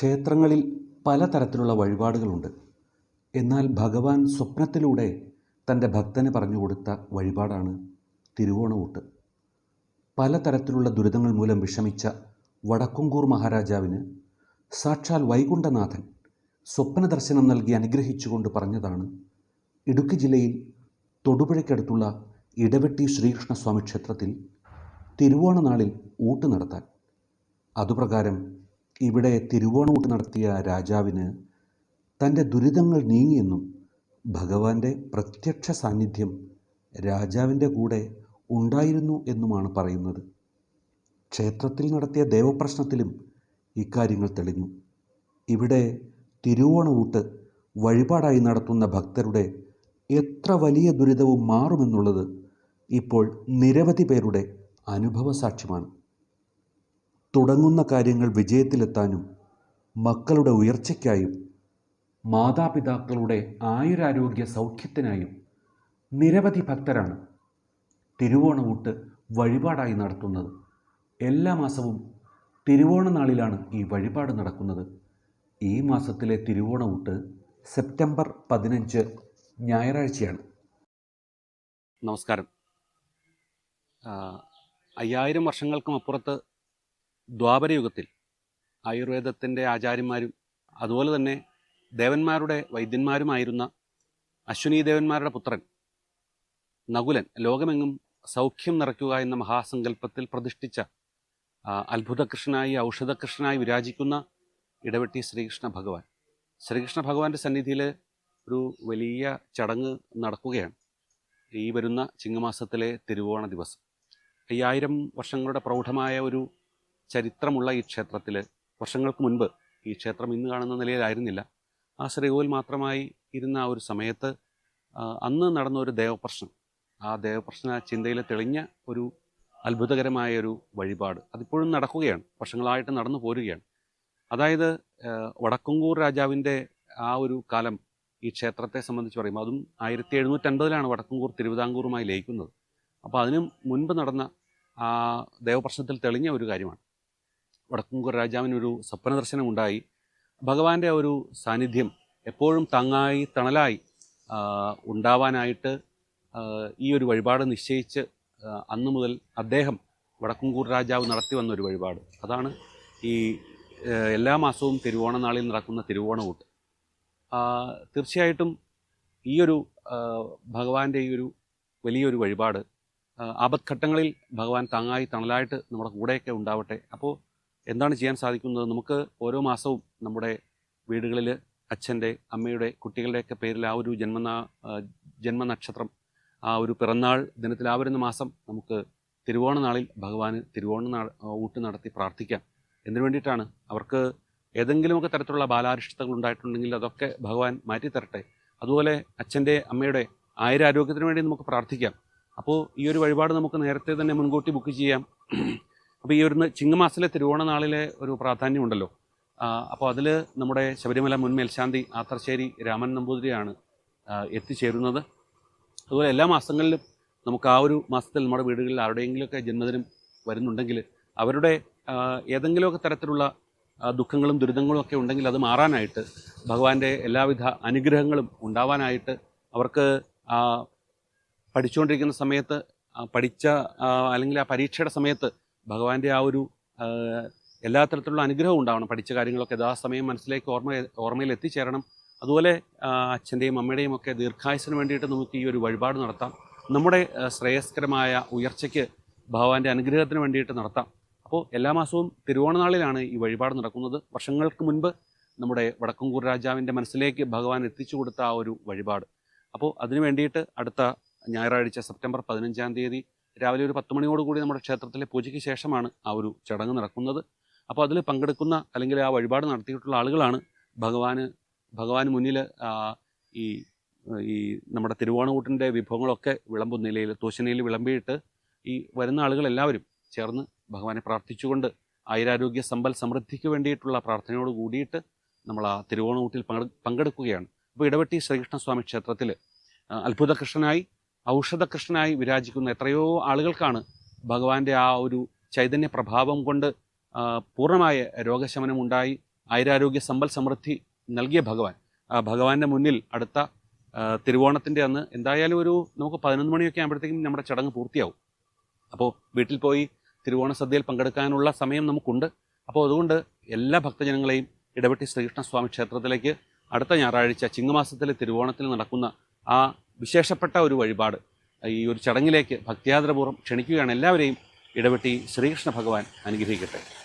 ക്ഷേത്രങ്ങളിൽ പലതരത്തിലുള്ള വഴിപാടുകളുണ്ട്. എന്നാൽ ഭഗവാൻ സ്വപ്നത്തിലൂടെ തന്റെ ഭക്തന് പറഞ്ഞു കൊടുത്ത വഴിപാടാണ് തിരുവോണവൂട്ട്. പലതരത്തിലുള്ള ദുരിതങ്ങൾ മൂലം വിഷമിച്ച വടക്കുംകൂർ മഹാരാജാവിന് സാക്ഷാൽ വൈകുണ്ഠനാഥൻ സ്വപ്നദർശനം നൽകി അനുഗ്രഹിച്ചുകൊണ്ട് പറഞ്ഞതാണ് ഇടുക്കി ജില്ലയിൽ തൊടുപുഴയ്ക്കടുത്തുള്ള ഇടവെട്ടി ശ്രീകൃഷ്ണസ്വാമി ക്ഷേത്രത്തിൽ തിരുവോണനാളിൽ ഊട്ട് നടത്താൻ. അതുപ്രകാരം ഇവിടെ തിരുവോണമൂട്ട് നടത്തിയ രാജാവിന് തന്റെ ദുരിതങ്ങൾ നീങ്ങിയെന്നും ഭഗവാന്റെ പ്രത്യക്ഷ സാന്നിധ്യം രാജാവിന്റെ കൂടെ ഉണ്ടായിരുന്നു എന്നുമാണ് പറയുന്നത്. ക്ഷേത്രത്തിൽ നടത്തിയ ദേവപ്രശ്നത്തിലും ഇക്കാര്യങ്ങൾ തെളിഞ്ഞു. ഇവിടെ തിരുവോണമൂട്ട് വഴിപാടായി നടത്തുന്ന ഭക്തരുടെ എത്ര വലിയ ദുരിതവും മാറുമെന്നുള്ളത് ഇപ്പോൾ നിരവധി പേരുടെ അനുഭവ സാക്ഷ്യമാണ് തുടങ്ങുന്ന കാര്യങ്ങൾ വിജയത്തിലെത്താനും മക്കളുടെ ഉയർച്ചയ്ക്കായും മാതാപിതാക്കളുടെ ആയുരാരോഗ്യ സൗഖ്യത്തിനായും നിരവധി ഭക്തരാണ് തിരുവോണമൂട്ട് വഴിപാടായി നടത്തുന്നത്. എല്ലാ മാസവും തിരുവോണനാളിലാണ് ഈ വഴിപാട് നടക്കുന്നത്. ഈ മാസത്തിലെ തിരുവോണമൂട്ട് സെപ്റ്റംബർ പതിനഞ്ച് ഞായറാഴ്ചയാണ്. നമസ്കാരം. അയ്യായിരം വർഷങ്ങൾക്കും അപ്പുറത്ത് ദ്വാപരയുഗത്തിൽ ആയുർവേദത്തിന്റെ ആചാര്യന്മാരും അതുപോലെ തന്നെ ദേവന്മാരുടെ വൈദ്യന്മാരുമായിരുന്ന അശ്വിനി ദേവന്മാരുടെ പുത്രൻ നകുലൻ ലോകമെങ്ങും സൗഖ്യം നിറയ്ക്കുക എന്ന മഹാസങ്കല്പത്തിൽ പ്രതിഷ്ഠിച്ച അത്ഭുതകൃഷ്ണനായി ഔഷധകൃഷ്ണനായി വിരാജിക്കുന്ന ഇടവെട്ടി ശ്രീകൃഷ്ണ ഭഗവാൻ. ശ്രീകൃഷ്ണ ഭഗവാന്റെ സന്നിധിയിൽ ഒരു വലിയ ചടങ്ങ് നടക്കുകയാണ് ഈ വരുന്ന ചിങ്ങമാസത്തിലെ തിരുവോണ ദിവസം. അയ്യായിരം വർഷങ്ങളുടെ പ്രൗഢമായ ഒരു ചരിത്രമുള്ള ഈ ക്ഷേത്രത്തിൽ വർഷങ്ങൾക്ക് മുൻപ് ഈ ക്ഷേത്രം ഇന്ന് കാണുന്ന നിലയിലായിരുന്നില്ല. ആ ശ്രീകോവിൽ മാത്രമായി ഇരുന്ന ആ ഒരു സമയത്ത് അന്ന് നടന്ന ഒരു ദേവപ്രശ്നം. ആ ദേവപ്രശ്ന ചിന്തയിൽ തെളിഞ്ഞ ഒരു അത്ഭുതകരമായ ഒരു വഴിപാട്. അതിപ്പോഴും നടക്കുകയാണ്. വർഷങ്ങളായിട്ട് നടന്നു പോരുകയാണ്. അതായത് വടക്കുംകൂർ രാജാവിന്റെ ആ ഒരു കാലം ഈ ക്ഷേത്രത്തെ സംബന്ധിച്ച് പറയുമ്പോൾ അതും ആയിരത്തി എഴുന്നൂറ്റൻപതിലാണ് വടക്കുംകൂർ തിരുവിതാംകൂറുമായി ലയിക്കുന്നത്. അപ്പോൾ അതിനും മുൻപ് നടന്ന ആ ദേവപ്രശ്നത്തിൽ തെളിഞ്ഞ ഒരു കാര്യമാണ്. വടക്കുംകൂർ രാജാവിനൊരു സ്വപ്ന ദർശനം ഉണ്ടായി ഭഗവാന്റെ ആ ഒരു സാന്നിധ്യം എപ്പോഴും തങ്ങായി തണലായി ഉണ്ടാവാനായിട്ട് ഈ ഒരു വഴിപാട് നിശ്ചയിച്ച് അന്ന് മുതൽ അദ്ദേഹം വടക്കുംകൂർ രാജാവ് നടത്തി വന്ന ഒരു വഴിപാട്. അതാണ് ഈ എല്ലാ മാസവും തിരുവോണ നാളിൽ നടക്കുന്ന തിരുവോണകൂട്ട് തീർച്ചയായിട്ടും ഈ ഒരു ഭഗവാന്റെ ഈ ഒരു വലിയൊരു വഴിപാട് ആപത്ഘട്ടങ്ങളിൽ ഭഗവാൻ താങ്ങായി തണലായിട്ട് നമ്മുടെ കൂടെയൊക്കെ ഉണ്ടാവട്ടെ. അപ്പോൾ എന്താണ് ചെയ്യാൻ സാധിക്കുന്നത്? നമുക്ക് ഓരോ മാസവും നമ്മുടെ വീടുകളിൽ അച്ഛന്റെ അമ്മയുടെ കുട്ടികളുടെയൊക്കെ പേരിൽ ആ ഒരു ജന്മനാ ജന്മനക്ഷത്രം ആ ഒരു പിറന്നാൾ ദിനത്തിൽ ആ വരുന്ന മാസം നമുക്ക് തിരുവോണ നാളിൽ ഭഗവാന് തിരുവോണ ഊട്ട് നടത്തി പ്രാർത്ഥിക്കാം. എന്തിനു വേണ്ടിയിട്ടാണ്? അവർക്ക് ഏതെങ്കിലുമൊക്കെ തരത്തിലുള്ള ബാലാരിഷ്ടതകൾ ഉണ്ടായിട്ടുണ്ടെങ്കിൽ അതൊക്കെ ഭഗവാൻ മാറ്റിത്തരട്ടെ. അതുപോലെ അച്ഛന്റെ അമ്മയുടെ ആയുരാരോഗ്യത്തിന് വേണ്ടി നമുക്ക് പ്രാർത്ഥിക്കാം. അപ്പോൾ ഈ ഒരു വഴിപാട് നമുക്ക് നേരത്തെ തന്നെ മുൻകൂട്ടി ബുക്ക് ചെയ്യാം. അപ്പോൾ ഈ ഒരു ചിങ്ങമാസത്തിലെ തിരുവോണ നാളിലെ ഒരു പ്രാധാന്യമുണ്ടല്ലോ. അപ്പോൾ അതിൽ നമ്മുടെ ശബരിമല മുൻ മേൽശാന്തി ആത്തർശ്ശേരി രാമൻ നമ്പൂതിരിയാണ് എത്തിച്ചേരുന്നത്. അതുപോലെ എല്ലാ മാസങ്ങളിലും നമുക്ക് ആ ഒരു മാസത്തിൽ നമ്മുടെ വീടുകളിൽ ആരുടെയെങ്കിലുമൊക്കെ ജന്മദിനം വരുന്നുണ്ടെങ്കിൽ അവരുടെ ഏതെങ്കിലുമൊക്കെ തരത്തിലുള്ള ദുഃഖങ്ങളും ദുരിതങ്ങളും ഒക്കെ ഉണ്ടെങ്കിൽ അത് മാറാനായിട്ട് ഭഗവാന്റെ എല്ലാവിധ അനുഗ്രഹങ്ങളും ഉണ്ടാവാനായിട്ട് അവർക്ക് പഠിച്ചുകൊണ്ടിരിക്കുന്ന സമയത്ത് പഠിച്ച അല്ലെങ്കിൽ ആ പരീക്ഷയുടെ സമയത്ത് ഭഗവാന്റെ ആ ഒരു എല്ലാ തരത്തിലുള്ള അനുഗ്രഹം ഉണ്ടാവണം. പഠിച്ച കാര്യങ്ങളൊക്കെ യഥാസമയം മനസ്സിലേക്ക് ഓർമ്മ ഓർമ്മയിൽ എത്തിച്ചേരണം. അതുപോലെ അച്ഛന്റെയും അമ്മയുടെയും ഒക്കെ ദീർഘായുസിന് വേണ്ടിയിട്ട് നമുക്ക് ഈ ഒരു വഴിപാട് നടത്താം. നമ്മുടെ ശ്രേയസ്കരമായ ഉയർച്ചയ്ക്ക് ഭഗവാന്റെ അനുഗ്രഹത്തിന് വേണ്ടിയിട്ട് നടത്താം. അപ്പോൾ എല്ലാ മാസവും തിരുവോണനാളിലാണ് ഈ വഴിപാട് നടക്കുന്നത്. വർഷങ്ങൾക്ക് മുൻപ് നമ്മുടെ വടക്കുംകൂർ രാജാവിന്റെ മനസ്സിലേക്ക് ഭഗവാൻ എത്തിച്ചു കൊടുത്ത ആ ഒരു വഴിപാട്. അപ്പോൾ അതിനു വേണ്ടിയിട്ട് അടുത്ത ഞായറാഴ്ച സെപ്റ്റംബർ പതിനഞ്ചാം തീയതി രാവിലെ ഒരു പത്ത് മണിയോടുകൂടി നമ്മുടെ ക്ഷേത്രത്തിലെ പൂജയ്ക്ക് ശേഷമാണ് ആ ഒരു ചടങ്ങ് നടക്കുന്നത്. അപ്പോൾ അതിൽ പങ്കെടുക്കുന്ന അല്ലെങ്കിൽ ആ വഴിപാട് നടത്തിയിട്ടുള്ള ആളുകളാണ് ഭഗവാന് ഭഗവാന് മുന്നിൽ ഈ ഈ നമ്മുടെ തിരുവോണകൂട്ടിന്റെ വിഭവങ്ങളൊക്കെ വിളമ്പുന്ന നിലയിൽ തൂശനയിൽ വിളമ്പിയിട്ട് ഈ വരുന്ന ആളുകളെല്ലാവരും ചേർന്ന് ഭഗവാനെ പ്രാർത്ഥിച്ചുകൊണ്ട് ആയുരാരോഗ്യ സമ്പൽ സമൃദ്ധിക്ക് വേണ്ടിയിട്ടുള്ള പ്രാർത്ഥനയോട് കൂടിയിട്ട് നമ്മൾ ആ തിരുവോണകൂട്ടിൽ പങ്കെ പങ്കെടുക്കുകയാണ്. അപ്പോൾ ഇടവെട്ടി ശ്രീകൃഷ്ണസ്വാമി ക്ഷേത്രത്തിൽ അത്ഭുതകൃഷ്ണനായി ഔഷധകൃഷ്ണനായി വിരാജിക്കുന്ന എത്രയോ ആളുകൾക്കാണ് ഭഗവാന്റെ ആ ഒരു ചൈതന്യ പ്രഭാവം കൊണ്ട് പൂർണമായ രോഗശമനം ഉണ്ടായി ആയുരാരോഗ്യ സമ്പൽ സമൃദ്ധി നൽകിയ ഭഗവാൻ. ഭഗവാന്റെ മുന്നിൽ അടുത്ത തിരുവോണത്തിന്റെ അന്ന് എന്തായാലും ഒരു നമുക്ക് പതിനൊന്ന് മണിയൊക്കെ ആകുമ്പോഴത്തേക്കും നമ്മുടെ ചടങ്ങ് പൂർത്തിയാവും. അപ്പോൾ വീട്ടിൽ പോയി തിരുവോണ സദ്യയിൽ പങ്കെടുക്കാനുള്ള സമയം നമുക്കുണ്ട്. അപ്പോൾ അതുകൊണ്ട് എല്ലാ ഭക്തജനങ്ങളെയും ഇടവെട്ടി ശ്രീകൃഷ്ണസ്വാമി ക്ഷേത്രത്തിലേക്ക് അടുത്ത ഞായറാഴ്ച ചിങ്ങമാസത്തിലെ തിരുവോണത്തിൽ നടക്കുന്ന ആ വിശേഷപ്പെട്ട ഒരു വഴിപാട്. ഈ ഒരു ചടങ്ങിലേക്ക് ഭക്തിയാദരപൂർവം ക്ഷണിക്കുകയാണ്. എല്ലാവരെയും ഇടപെട്ടി ശ്രീകൃഷ്ണ ഭഗവാൻ അനുഗ്രഹിക്കട്ടെ.